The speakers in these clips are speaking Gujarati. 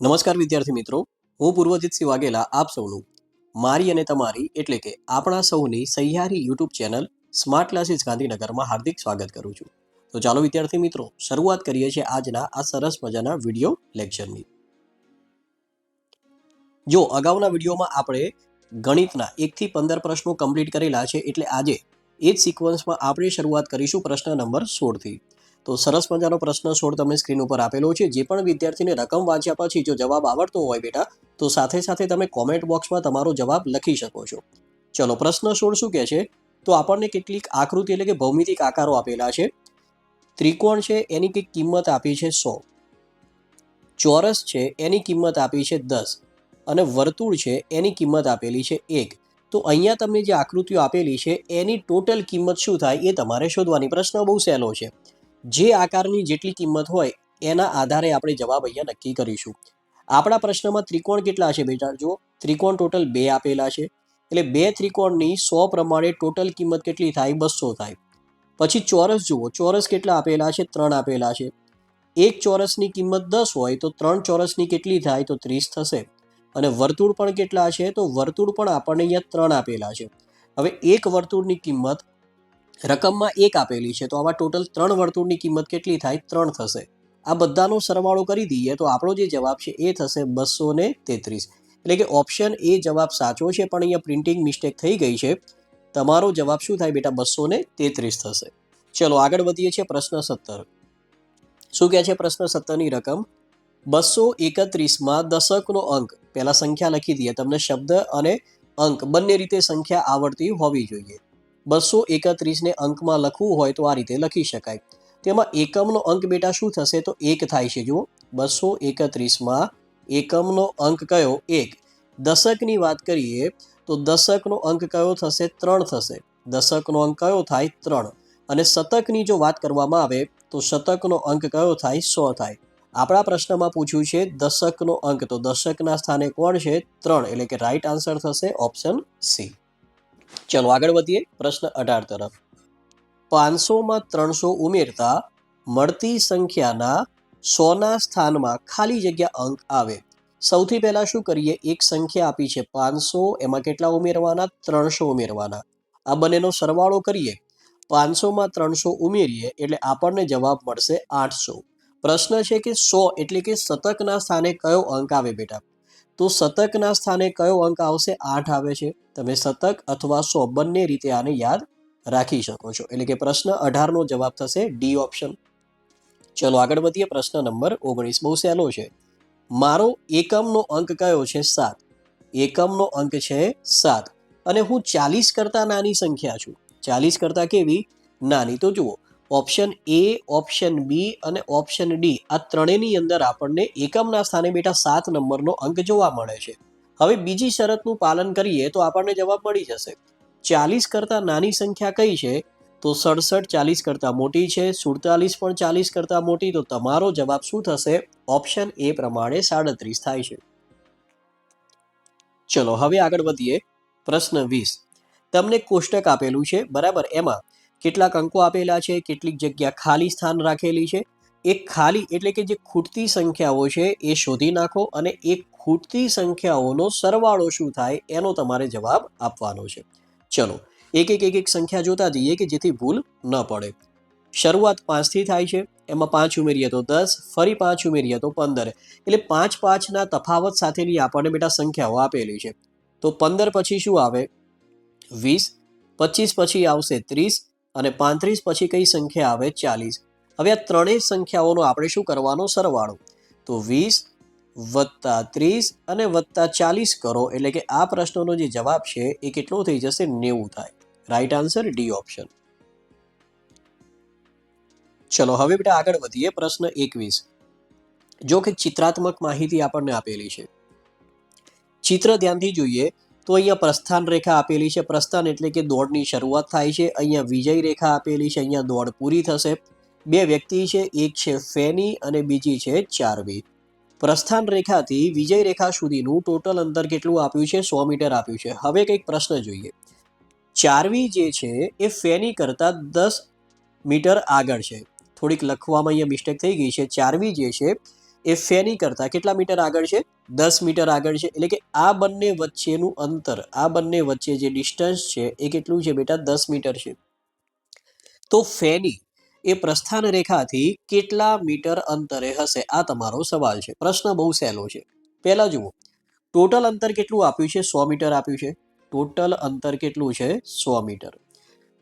નમસ્કાર વિદ્યાર્થી મિત્રો, હું પૂર્વજીતસિંહ વાઘેલા આપ સૌનું. મારી અને તમારી એટલે કે આપણા સૌની સહિયારી યુટ્યુબ ચેનલ સ્માર્ટ ક્લાસીસ ગાંધીનગરમાં હાર્દિક સ્વાગત કરું છું. તો ચાલો વિદ્યાર્થી મિત્રો, શરૂઆત કરીએ છીએ આજના આ સરસ મજાના વીડિયો લેક્ચરની. જો અગાઉના વિડીયોમાં આપણે ગણિતના એકથી પંદર પ્રશ્નો કમ્પ્લીટ કરેલા છે એટલે આજે એ જ સિક્વન્સમાં આપણે શરૂઆત કરીશું પ્રશ્ન નંબર સોળથી. તો સરસ મજાનો પ્રશ્ન સોળ તમને સ્ક્રીન ઉપર આપેલો છે. જે પણ વિદ્યાર્થીને રકમ વાંચ્યા પછી જો જવાબ આવડતો હોય બેટા, તો સાથે સાથે તમે કોમેન્ટ બોક્સમાં તમારો જવાબ લખી શકો છો. ચલો, પ્રશ્ન સોળ શું કહે છે? તો આપણને કેટલીક આકૃતિ એટલે કે ભૌમિતિક આકારો આપેલા છે. ત્રિકોણ છે, એની કંઈક કિંમત આપી છે સો. ચોરસ છે, એની કિંમત આપી છે દસ. અને વર્તુળ છે, એની કિંમત આપેલી છે એક. તો અહીંયા તમને જે આકૃતિઓ આપેલી છે, એની ટોટલ કિંમત શું થાય એ તમારે શોધવાની. પ્રશ્ન બહુ સહેલો છે. જે આકારની જેટલી કિંમત હોય, એના આધારે આપણે જવાબ અહીંયા નક્કી કરીશું. આપણા પ્રશ્નમાં ત્રિકોણ કેટલા છે બેટા? જો ત્રિકોણ ટોટલ બે આપેલા છે. એટલે બે ત્રિકોણની સો પ્રમાણે ટોટલ કિંમત કેટલી થાય? બસો થાય. પછી ચોરસ જુઓ, ચોરસ કેટલા આપેલા છે? ત્રણ આપેલા છે. એક ચોરસની કિંમત દસ હોય, તો ત્રણ ચોરસની કેટલી થાય? તો ત્રીસ થશે. અને વર્તુળ પણ કેટલા છે? તો વર્તુળ પણ આપણને અહીંયા ત્રણ આપેલા છે. હવે એક વર્તુળની કિંમત રકમમાં એક આપેલી છે, તો આવા ટોટલ ત્રણ વર્તુળની કિંમત કેટલી થાય? ત્રણ થશે. આ બધાનો સરવાળો કરી દઈએ તો આપણો જે જવાબ છે એ થશે બસો ને તેત્રીસ. એટલે કે ઓપ્શન એ જવાબ સાચો છે, પણ અહીંયા પ્રિન્ટિંગ મિસ્ટેક થઈ ગઈ છે. તમારો જવાબ શું થાય બેટા? બસો ને તેત્રીસ થશે. ચલો, આગળ વધીએ છીએ પ્રશ્ન સત્તર. શું કહે છે પ્રશ્ન સત્તરની રકમ? બસો એકત્રીસમાં દશકનો અંક. પહેલાં સંખ્યા લખી દઈએ, તમને શબ્દ અને અંક બંને રીતે સંખ્યા આવડતી હોવી જોઈએ. બસો એકત્રીસને અંકમાં લખવું હોય તો આ રીતે લખી શકાય. તેમાં એકમનો અંક બેટા શું થશે તો એક થાય છે, જુઓ. બસો એકત્રીસમાં એકમનો અંક કયો? એક. દશકની વાત કરીએ તો દશકનો અંક કયો થશે? ત્રણ થશે. દશકનો અંક કયો થાય? ત્રણ. અને શતકની જો વાત કરવામાં આવે તો શતકનો અંક કયો થાય? સો થાય. આપણા પ્રશ્નમાં પૂછ્યું છે દશકનો અંક. તો દશકના સ્થાને કોણ છે? ત્રણ. એટલે કે રાઈટ આન્સર થશે ઓપ્શન સી ચલો આગળ વધીએ. પ્રશ્ન અઢાર તરફ. પાંચસોમાં ત્રણસો ઉમેરતા મળતી સંખ્યાના સોના સ્થાનમાં ખાલી જગ્યા અંક આવે. સૌથી પહેલાં શું કરીએ? એક સંખ્યા આપી છે પાંચસો, એમાં કેટલા ઉમેરવાના? ત્રણસો ઉમેરવાના. આ બંનેનો સરવાળો કરીએ. પાંચસોમાં ત્રણસો ઉમેરીએ એટલે આપણને જવાબ મળશે આઠસો. પ્રશ્ન છે કે સો એટલે કે શતકના સ્થાને કયો અંક આવે બેટા? તો શતકના સ્થાને કયો અંક આવશે? આઠ આવે છે. તમે શતક અથવા સો બંને રીતે આને યાદ રાખી શકો છો. એટલે કે પ્રશ્ન અઢારનો જવાબ થશે ડી ઓપ્શન. ચલો આગળ વધીએ. પ્રશ્ન નંબર ઓગણીસ. બહુ સહેલો છે. મારો એકમનો અંક કયો છે? સાત. એકમનો અંક છે સાત. અને હું ચાલીસ કરતાં નાની સંખ્યા છું. ચાલીસ કરતાં કેવી? નાની. તો જુઓ ઓપ્શન એ, ઓપ્શન બી અને ઓપ્શન ડી આ ત્રણેયની અંદર આપણને એકમના સ્થાને બેટા સાત નંબરનો અંક જોવા મળે છે. હવે બીજી શરતનું પાલન કરીએ તો આપણને જવાબ મળી જશે. ચાલીસ કરતાં નાની સંખ્યા કઈ છે? તો સડસઠ ચાલીસ કરતાં મોટી છે, સુડતાલીસ પણ ચાલીસ કરતાં મોટી તો તમારો જવાબ શું થશે? ઓપ્શન એ પ્રમાણે સાડત્રીસ થાય છે. ચલો, હવે આગળ વધીએ. પ્રશ્ન વીસ. તમને કોષ્ટક આપેલું છે, બરાબર? એમાં કેટલાક અંકો આપેલા છે, કેટલીક જગ્યા ખાલી સ્થાન રાખેલી છે. એક ખાલી એટલે કે જે ખૂટતી સંખ્યાઓ છે એ શોધી નાખો અને એ ખૂટતી સંખ્યાઓનો સરવાળો શું થાય એનો તમારે જવાબ આપવાનો છે. ચલો, એક એક એક એક સંખ્યા જોતા જઈએ કે જેથી ભૂલ ન પડે. શરૂઆત પાંચથી થાય છે, એમાં પાંચ ઉમેરીએ તો દસ, ફરી પાંચ ઉમેરીએ તો પંદર. એટલે પાંચ પાંચના તફાવત સાથેની આપણને બેટા સંખ્યાઓ આપેલી છે. તો પંદર પછી શું આવે? વીસ, પચીસ પછી આવશે ત્રીસ અને પાંત્રીસ પછી કઈ સંખ્યા આવે? ચાલીસ. હવે આ ત્રણેય સંખ્યાઓનો આપણે શું કરવાનો? સરવાળો. તો વીસ વત્તા ત્રીસ અને વત્તા ચાલીસ કરો. એટલે કે આ પ્રશ્નનો જે જવાબ છે એ કેટલો થઈ જશે? નેવું થાય. રાઈટ આન્સર ડી ઓપ્શન ચલો, હવે બેટા આગળ વધીએ. પ્રશ્ન એકવીસ. જો કે ચિત્રાત્મક માહિતી આપણને આપેલી છે. ચિત્ર ધ્યાનથી જોઈએ તો અહીંયા પ્રસ્થાન રેખા આપેલી છે. પ્રસ્થાન એટલે કે દોડની શરૂઆત થાય છે. અહીંયા વિજય રેખા આપેલી છે. અહીંયા દોડ પૂરી થશે. બે વ્યક્તિ છે. એક છે ફેની અને બીજી છે ચારવી. પ્રસ્થાન રેખાથી વિજય રેખા સુધીનું ટોટલ અંતર કેટલું આપ્યું છે? સો મીટર આપ્યું છે. હવે કંઈક પ્રશ્ન જોઈએ. ચારવી જે છે એ ફેની કરતાં દસ મીટર આગળ છે. થોડીક લખવામાં અહીંયા મિસ્ટેક થઈ ગઈ છે. ચારવી જે છે એ ફેની કરતાં. કેટલા મીટર આગળ છે? દસ મીટર આગળ છે. એટલે કે આ બંને વચ્ચેનું અંતર, આ બંને વચ્ચે જે ડિસ્ટન્સ છે એ કેટલું છે બેટા? દસ મીટર છે. તો ફેની એ પ્રસ્થાન રેખાથી કેટલા મીટર અંતરે હશે? આ તમારો સવાલ છે. પ્રશ્ન બહુ સહેલો છે. પહેલાં જુઓ. ટોટલ અંતર કેટલું આપ્યું છે? સો મીટર આપ્યું છે. ટોટલ અંતર કેટલું છે? સો મીટર.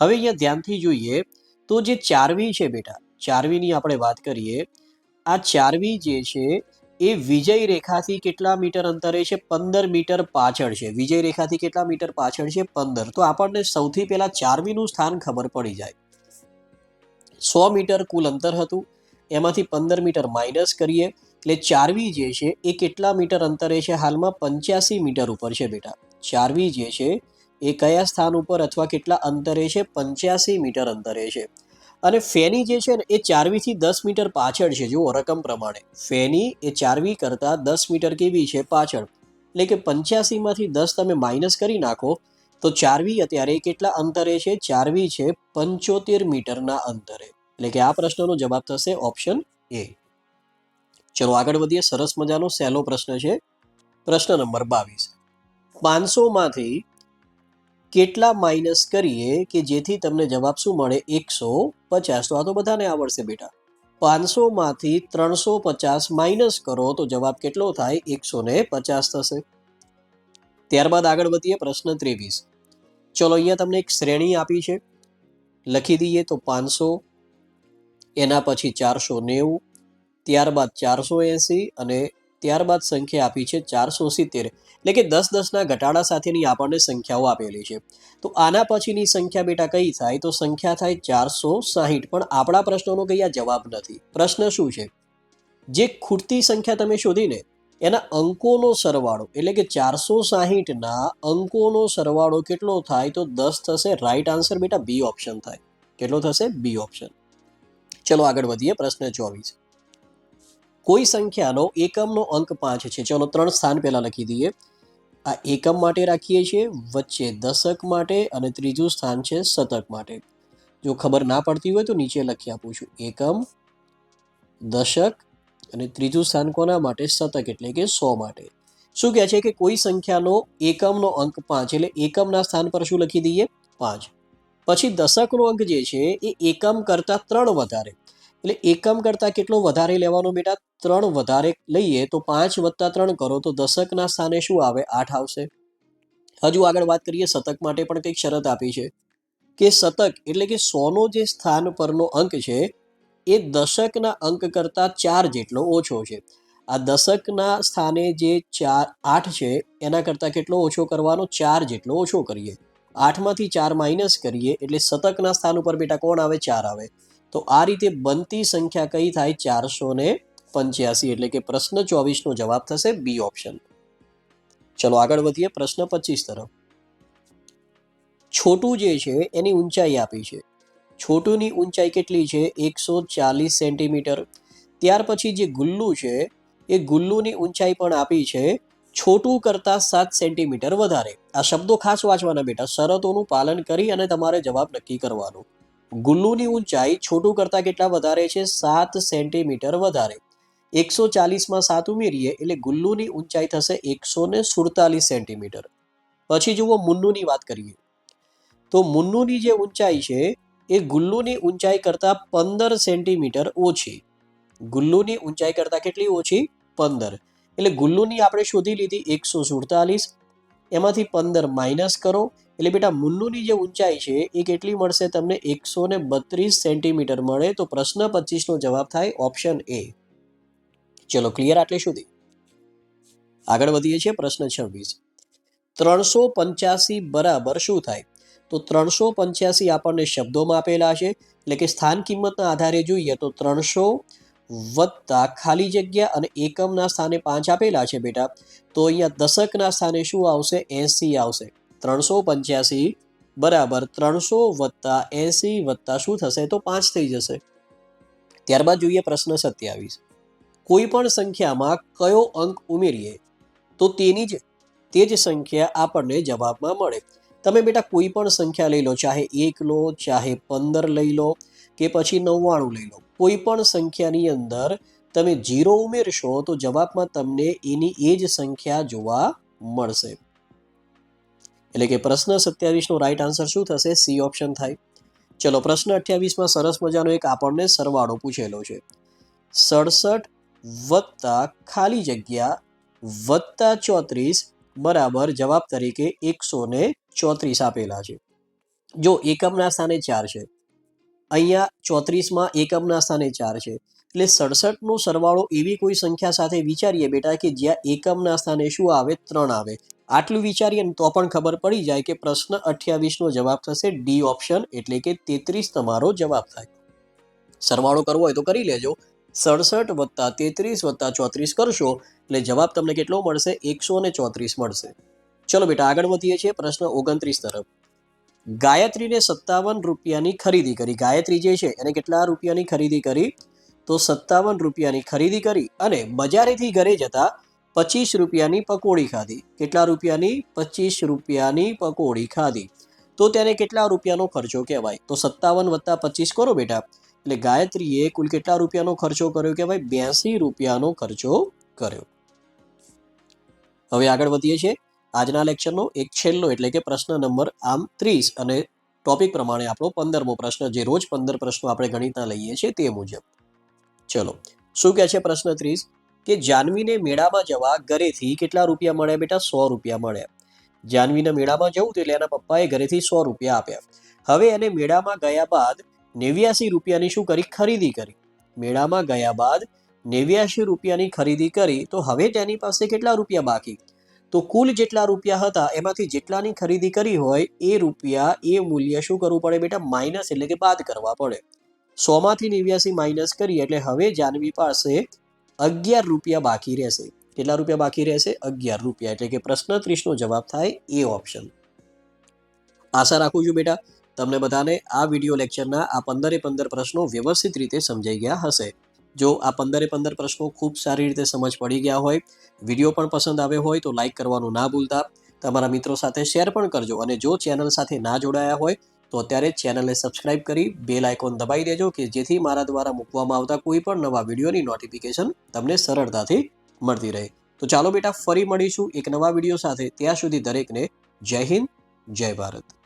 હવે અહીંયા ધ્યાનથી જોઈએ તો જે ચારવી છે બેટા, ચારવીની આપણે વાત કરીએ આ ચારવી જે છે, એ વિજય રેખાથી કેટલા મીટર અંતરે છે? પંદર મીટર પાછળ છે. વિજય રેખાથી કેટલા મીટર પાછળ છે? પંદર. તો આપણને સૌથી પહેલા ચારવીનું સ્થાન ખબર પડી જાય. સો મીટર કુલ અંતર હતું. એમાંથી પંદર મીટર માઇનસ કરીએ. એટલે ચારવી જે છે, એ કેટલા મીટર અંતરે છે હાલમાં? પંચ્યાસી મીટર ઉપર છે બેટા. ચારવી જે છે, એ કયા સ્થાન ઉપર અથવા કેટલા અંતરે છે? પંચ્યાસી મીટર અંતરે છે. અને ફેની જે છે ને, એ ચારવીથી દસ મીટર પાછળ છે, જુઓ રકમ પ્રમાણે. ફેની એ ચારવી કરતાં દસ મીટર કેવી છે, પાછળ. એટલે કે પંચ્યાસીમાંથી દસ તમે માઇનસ કરી નાખો, તો ચારવી અત્યારે કેટલા અંતરે છે? ચારવી છે પંચોતેર મીટરના અંતરે. એટલે કે આ પ્રશ્નનો જવાબ થશે ઓપ્શન એ. ચલો આગળ વધીએ, સરસ મજાનો સહેલો પ્રશ્ન છે. પ્રશ્ન નંબર બાવીસ. પાંચસોમાંથી કેટલા માઇનસ કરીએ કે જેથી તમને જવાબ શું મળે? એકસો પચાસ, તો આ તો બધાને આવડશે બેટા. પાંચસોમાંથી ત્રણસો પચાસ માઇનસ કરો, તો જવાબ કેટલો થાય? એકસો ને પચાસ થશે. ત્યારબાદ આગળ વધીએ પ્રશ્ન ત્રેવીસ. ચલો અહીંયા તમને એક શ્રેણી આપી છે. લખી દઈએ તો પાંચસો, એના પછી ચારસો નેવું, ત્યારબાદ ચારસો એંસી અને ત્યારબાદ સંખ્યા આપી છે ચારસો સિત્તેર. એટલે કે દસ દસના ઘટાડા સાથેની આપણને સંખ્યાઓ આપેલી છે. તો આના પછીની સંખ્યા બેટા કઈ થાય? તો સંખ્યા થાય ચારસો સાહીઠ. પણ આપણા પ્રશ્નોનો કઈ આ જવાબ નથી. પ્રશ્ન શું છે? જે ખૂટતી સંખ્યા તમે શોધીને એના અંકોનો સરવાળો, એટલે કે ચારસો સાહીઠના અંકોનો સરવાળો કેટલો થાય? તો દસ થશે રાઈટ આન્સર બેટા બી ઓપ્શન થાય. કેટલો થશે? B option. ચલો આગળ વધીએ, પ્રશ્ન ચોવીસ. કોઈ સંખ્યાનો એકમનો અંક પાંચ છે. ચલો ત્રણ સ્થાન પહેલાં લખી દઈએ. આ એકમ માટે રાખીએ છીએ, વચ્ચે દશક માટે અને ત્રીજું સ્થાન છે શતક માટે. જો ખબર ના પડતી હોય તો નીચે લખી આપું છું. એકમ, દશક અને ત્રીજું સ્થાન કોના માટે? શતક એટલે કે સો માટે. શું કહે છે કે કોઈ સંખ્યાનો એકમનો અંક પાંચ એટલે એકમના સ્થાન પર શું લખી દઈએ? પાંચ. પછી દશકનો અંક જે છે એ એકમ કરતાં ત્રણ વધારે. એટલે એકમ કરતાં કેટલો વધારે લેવાનો બેટા? ત્રણ વધારે લઈએ તો પાંચ વત્તા ત્રણ કરો, તો દશકના સ્થાને શું આવે? આઠ આવશે. હજુ આગળ વાત કરીએ, શતક માટે પણ કંઈક શરત આપી છે કે શતક એટલે કે સોનો જે સ્થાન પરનો અંક છે, એ દશકના અંક કરતાં ચાર જેટલો ઓછો છે. આ દશકના સ્થાને જે ચાર, આઠ છે, એના કરતાં કેટલો ઓછો કરવાનો? ચાર જેટલો ઓછો કરીએ. આઠમાંથી ચાર માઇનસ કરીએ, એટલે શતકના સ્થાન ઉપર બેટા કોણ આવે? ચાર આવે. તો આ રીતે બનતી સંખ્યા કઈ થાય? ચારસો ને પંચ્યાસી. એટલે કે પ્રશ્ન ચોવીસનો જવાબ થશે બી ઓપ્શન. ચલો આગળ વધીએ. પ્રશ્ન પચીસ તરફ. છોટું જે છે એની ઊંચાઈ આપી છે. છોટુની ઊંચાઈ કેટલી છે? એકસો ચાલીસ સેન્ટીમીટર. ત્યાર પછી જે ગુલ્લુ છે, એ ગુલ્લુની ઊંચાઈ પણ આપી છે છોટું કરતાં સાત સેન્ટીમીટર વધારે. આ શબ્દો ખાસ વાંચવાના બેટા. શરતોનું પાલન કરી અને તમારે જવાબ નક્કી કરવાનો. ગુલ્લુની ઊંચાઈ છોટું કરતાં કેટલા વધારે છે? સાત સેન્ટીમીટર વધારે. એકસો ચાલીસમાં સાત ઉમેરીએ એટલે ગુલ્લુની ઊંચાઈ થશે એકસો ને સુડતાલીસ સેન્ટીમીટર. પછી જુઓ મુન્નુની વાત કરીએ. તો મુન્નુની જે ઊંચાઈ છે, એ ગુલ્લુની ઊંચાઈ કરતાં પંદર સેન્ટીમીટર ઓછી. ગુલ્લુની ઊંચાઈ કરતાં કેટલી ઓછી? પંદર. એટલે ગુલ્લુની આપણે શોધી લીધી એકસો સુડતાલીસ. એમાંથી પંદર માઇનસ કરો. એટલે બેટા, મુન્નુની જે ઊંચાઈ છે, એ કેટલી મળશે તમને? એકસો ને બત્રીસ સેન્ટીમીટર મળે તો પ્રશ્ન પચીસનો જવાબ થાય ઓપ્શન એ. ચલો ક્લિયર આટલે સુધી. આગળ વધીએ છીએ પ્રશ્ન છવ્વીસ. ત્રણસો પંચ્યાસી બરાબર શું થાય? તો ત્રણસો પંચ્યાસી આપણને શબ્દોમાં આપેલા છે, એટલે કે સ્થાન કિંમતના આધારે જોઈએ તો ત્રણસો વત્તા ખાલી જગ્યા અને એકમના સ્થાને પાંચ આપેલા છે બેટા. તો અહીંયા દશકના સ્થાને શું આવશે? એસી આવશે. ત્રણસો પંચ્યાસી બરાબર ત્રણસો વત્તા એસી વત્તા શું થશે? તો પાંચ થઈ જશે. ત્યારબાદ જોઈએ પ્રશ્ન સત્યાવીસ. કોઈ પણ સંખ્યામાં કયો અંક ઉમેરીએ, તો તેની જ, તે જ સંખ્યા આપણને જવાબમાં મળે. તમે બેટા કોઈ પણ સંખ્યા લઈ લો, ચાહે એક લો, ચાહે પંદર લઈ લો, કે પછી નવ્વાણું લઈ લો. કોઈ પણ સંખ્યાની અંદર તમે જીરો ઉમેરશો, તો જવાબમાં તમને એની એ જ સંખ્યા જોવા મળશે. એટલે કે પ્રશ્ન સત્યાવીસનો રાઈટ આન્સર શું થશે? સી ઓપ્શન થાય. ચલો, પ્રશ્ન અઠ્યાવીસમાં સરસ મજાનો એક આપણને સરવાળો પૂછેલો છે. સડસઠ વત્તા ખાલી જગ્યા વત્તા ચોત્રીસ બરાબર જવાબ તરીકે એકસો ને ચોત્રીસ આપેલા છે. જો એકમના સ્થાને ચાર છે. અહીંયા ચોત્રીસમાં એકમના સ્થાને ચાર છે. એટલે સડસઠનો સરવાળો એવી કોઈ સંખ્યા સાથે વિચારીએ બેટા કે જ્યાં એકમના સ્થાને શું આવે, ત્રણ આવે. આટલું વિચારીએ ને તો પણ ખબર પડી જાય કે પ્રશ્ન અઠ્યાવીસનો જવાબ થશે ડી ઓપ્શન એટલે કે તેત્રીસ તમારો જવાબ થાય. સરવાળો કરવો હોય તો કરી લેજો. સડસઠ વત્તા તેત્રીસ વત્તા ચોત્રીસ કરશો એટલે જવાબ તમને કેટલો મળશે? એકસો ને ચોત્રીસ મળશે. ચલો બેટા આગળ વધીએ છીએ પ્રશ્ન ઓગણત્રીસ તરફ. ગાયત્રીને સત્તાવન રૂપિયાની ખરીદી કરી. ગાયત્રી જે છે એને કેટલા રૂપિયાની ખરીદી કરી? તો સત્તાવન રૂપિયાની ખરીદી કરી અને બજારેથી ઘરે જતા પચીસ રૂપિયાની પકોડી ખાધી. કેટલા રૂપિયાની? પચીસ રૂપિયાની પકોડી ખાધી. તો તેને કેટલા રૂપિયાનો ખર્ચો કહેવાય? તો સત્તાવન વત્તા પચીસ કરો બેટા. એટલે ગાયત્રીએ કુલ કેટલા રૂપિયાનો ખર્ચો કર્યો કહેવાય? બ્યાસી રૂપિયાનો ખર્ચો કર્યો. હવે આગળ વધીએ છીએ. આજના લેક્ચરનો એક છેલ્લો એટલે કે પ્રશ્ન નંબર આમ ત્રીસ. અને ટોપિક પ્રમાણે આપણો પંદરમો પ્રશ્ન, જે રોજ પંદર પ્રશ્નો આપણે ગણિતના લઈએ છીએ તે મુજબ. ચલો. શું કહે છે પ્રશ્ન ત્રીસ? કે જાનવીને મેળામાં જવા ઘરેથી કેટલા રૂપિયા મળ્યા બેટા? સો રૂપિયા મળ્યા. જાનવીને મેળામાં જવું એટલે એના પપ્પાએ ઘરેથી સો રૂપિયા આપ્યા. હવે એને મેળામાં ગયા બાદ નેવ્યાસી રૂપિયાની શું કરી? ખરીદી કરી. મેળામાં ગયા બાદ નેવ્યાસી રૂપિયાની ખરીદી કરી તો હવે તેની પાસે કેટલા રૂપિયા બાકી? તો કુલ જેટલા રૂપિયા હતા, એમાંથી જેટલાની ખરીદી કરી હોય, એ રૂપિયા એ મૂલ્ય શું કરવું પડે બેટા? માઇનસ એટલે કે બાદ કરવા પડે. સોમાંથી નેવ્યાસી માઇનસ કરી એટલે હવે જાનવી પાસે અગિયાર રૂપિયા બાકી રહેશે. કેટલા રૂપિયા બાકી રહેશે? અગિયાર રૂપિયા. એટલે કે પ્રશ્ન ત્રીસનો જવાબ થાય એ ઓપ્શન આશા રાખું છું બેટા, તમને બધાને આ વીડિયો લેક્ચરના આ પંદરે પંદર પ્રશ્નો વ્યવસ્થિત રીતે સમજાઈ ગયા હશે. જો આ પંદરે પંદર પ્રશ્નો ખૂબ સારી રીતે સમજ પડી ગયા હોય વીડિયો પણ પસંદ આવ્યો હોય તો લાઇક કરવાનું ના ભૂલતા. તમારા મિત્રો સાથે શેર પણ કરજો અને જો ચેનલ સાથે ના જોડાયા હોય તો અત્યારે ચેનલને સબસ્ક્રાઇબ કરી બેલ આઇકોન દબાવી દેજો કે જેથી મારા દ્વારા મૂકવામાં આવતા કોઈ પણ નવા વિડીયોની નોટિફિકેશન તમને સરળતાથી મળતી રહે. તો ચાલો બેટા, ફરી મળીશું એક નવા વીડિયો સાથે. ત્યાં સુધી દરેકને જય હિન્દ, જય ભારત.